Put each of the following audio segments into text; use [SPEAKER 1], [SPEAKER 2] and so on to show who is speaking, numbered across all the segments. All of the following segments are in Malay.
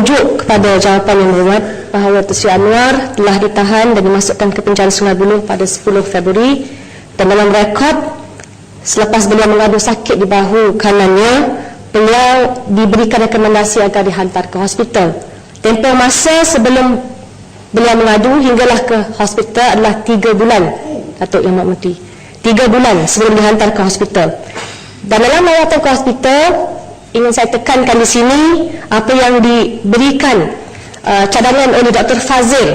[SPEAKER 1] merujuk kepada jawapan yang berhormat bahawa Seri Anwar telah ditahan dan dimasukkan ke penjara Sungai Buloh pada 10 Februari dan dalam rekod selepas beliau mengadu sakit di bahu kanannya beliau diberikan rekomendasi agar dihantar ke hospital. Tempoh masa sebelum beliau mengadu hinggalah ke hospital adalah 3 bulan Datuk Yang Menteri 3 bulan sebelum dihantar ke hospital. Dan dalam rawatan ke hospital ingin saya tekankan di sini apa yang diberikan uh, cadangan oleh Dr. Fazil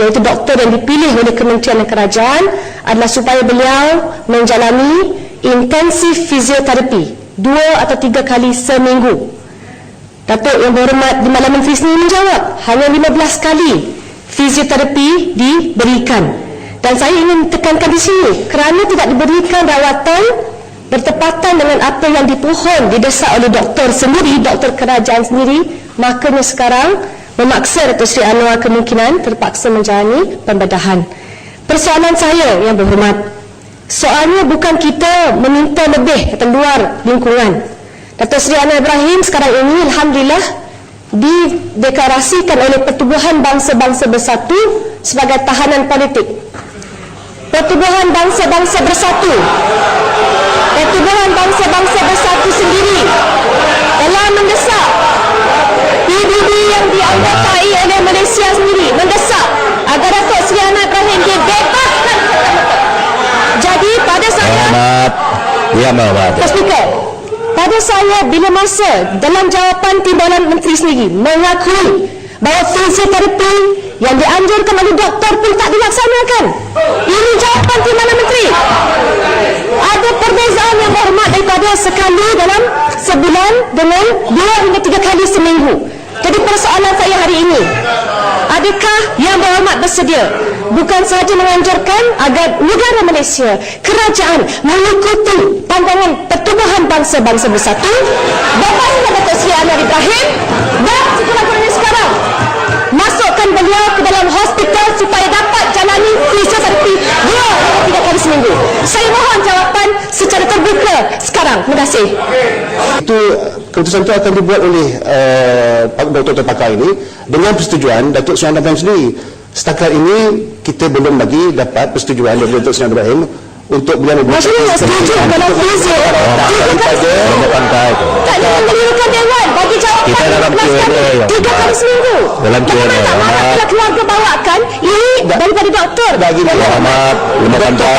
[SPEAKER 1] iaitu doktor yang dipilih oleh Kementerian dan Kerajaan adalah supaya beliau menjalani intensif fizioterapi dua atau tiga kali seminggu Datuk yang berhormat di Malam Menteri sendiri menjawab hanya 15 kali fizioterapi diberikan dan saya ingin tekankan di sini kerana tidak diberikan rawatan bertepatan dengan apa yang dipohon didesak oleh doktor sendiri, doktor kerajaan sendiri, makanya sekarang memaksa Datuk Seri Anwar kemungkinan terpaksa menjalani pembedahan. Persoalan saya yang berhormat, soalnya bukan kita meminta lebih kata luar lingkungan. Datuk Seri Anwar Ibrahim sekarang ini Alhamdulillah dideklarasikan oleh Pertubuhan Bangsa-Bangsa Bersatu sebagai tahanan politik. Pertubuhan Bangsa-Bangsa Bersatu Pertubuhan Bangsa-Bangsa Bersatu sendiri telah mendesak PBB yang dianggotai oleh Malaysia sendiri mendesak agar Datuk Seri Anwar Ibrahim dibebaskan jadi pada saya.
[SPEAKER 2] Ya,
[SPEAKER 1] Speaker, pada saya bila masa dalam jawapan Timbalan Menteri sendiri mengakui bahawa fisioterapi yang dianjurkan oleh doktor pun tak dilaksanakan. Ini jawapan Timbalan Menteri. Ada perbezaan yang daripada sekali dalam sebulan dengan dua hingga tiga kali seminggu. Jadi persoalan saya hari ini, adakah yang berhormat bersedia bukan sahaja menganjurkan agar negara Malaysia, kerajaan mengikuti pandangan pertubuhan bangsa-bangsa bersatu, bebaskan Datuk Seri Anwar Ibrahim dan sekurang-kurangnya sekarang masukkan beliau ke dalam hospital supaya dapat jalani fisioterapi dua atau tiga kali seminggu. Saya mohon jawapan secara terbuka sekarang. Terima kasih.
[SPEAKER 3] itu keputusan itu akan dibuat oleh uh, doktor-doktor pakar ini dengan persetujuan Datuk Seri Ibrahim sendiri. Setakat ini kita belum lagi dapat persetujuan dari Datuk Seri Ibrahim untuk beliau membuat
[SPEAKER 1] Maksudnya tak setuju dalam fisio. Tiga kali seminggu.
[SPEAKER 2] Dalam pantai tu.
[SPEAKER 1] Tak ada mengelirukan Dewan bagi jawapan
[SPEAKER 2] Kita dalam
[SPEAKER 1] 15 kali,
[SPEAKER 2] Q&A yang
[SPEAKER 1] tiga kali seminggu
[SPEAKER 2] Dalam Q&A,
[SPEAKER 1] Bagaimana tak marah
[SPEAKER 2] Ahmad.
[SPEAKER 1] keluarga bawakan ini daripada doktor
[SPEAKER 3] Bagi dia,
[SPEAKER 2] Hormat. Lima pantai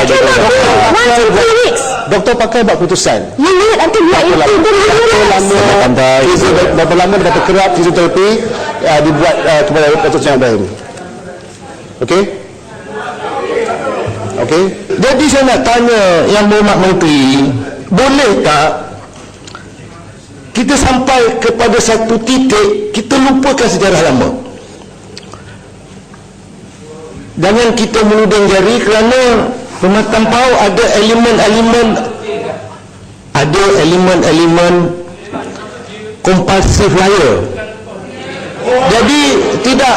[SPEAKER 1] weeks
[SPEAKER 3] Doktor pakar buat keputusan.
[SPEAKER 1] Until you are in
[SPEAKER 3] Berapa lama, berapa lama,
[SPEAKER 2] pantai.
[SPEAKER 3] berapa lama kerap fisioterapi uh, dibuat uh, kepada Datuk Seri Ibrahim. Okey? Okey?
[SPEAKER 2] Jadi saya nak tanya yang berhormat menteri, boleh tak kita sampai kepada satu titik kita lupakan sejarah lama. Jangan kita menuding jari kerana pematang pau ada elemen-elemen ada elemen-elemen compulsive liar. Jadi tidak.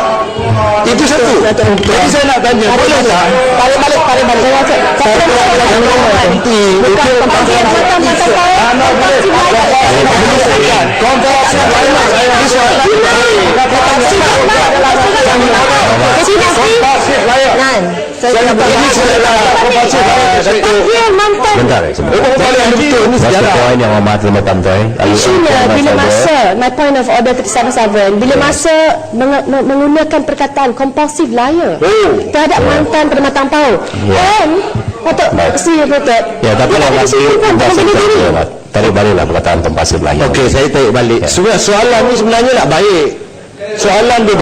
[SPEAKER 2] Itu satu. Jadi saya nak tanya, boleh tak?
[SPEAKER 1] Balik balik balik balik Saya rasa Saya rasa
[SPEAKER 2] Nanti
[SPEAKER 1] Bukan pembagian jawatan pasal saya Nan Pembagian mantan
[SPEAKER 2] Bentar, yang amat pantai.
[SPEAKER 1] Isunya bila masa My point of order 377 Bila masa meng- meng- Menggunakan perkataan Compulsive liar Terhadap mantan Permatang Pau. And Datuk Seri Datuk
[SPEAKER 2] Ya, tapi kompasif
[SPEAKER 1] benda diri.
[SPEAKER 2] Tarik baliklah perkataan kompasif lagi.
[SPEAKER 3] Okey, saya tarik balik. Sebenarnya soalan ni sebenarnya nak baik. Soalan dia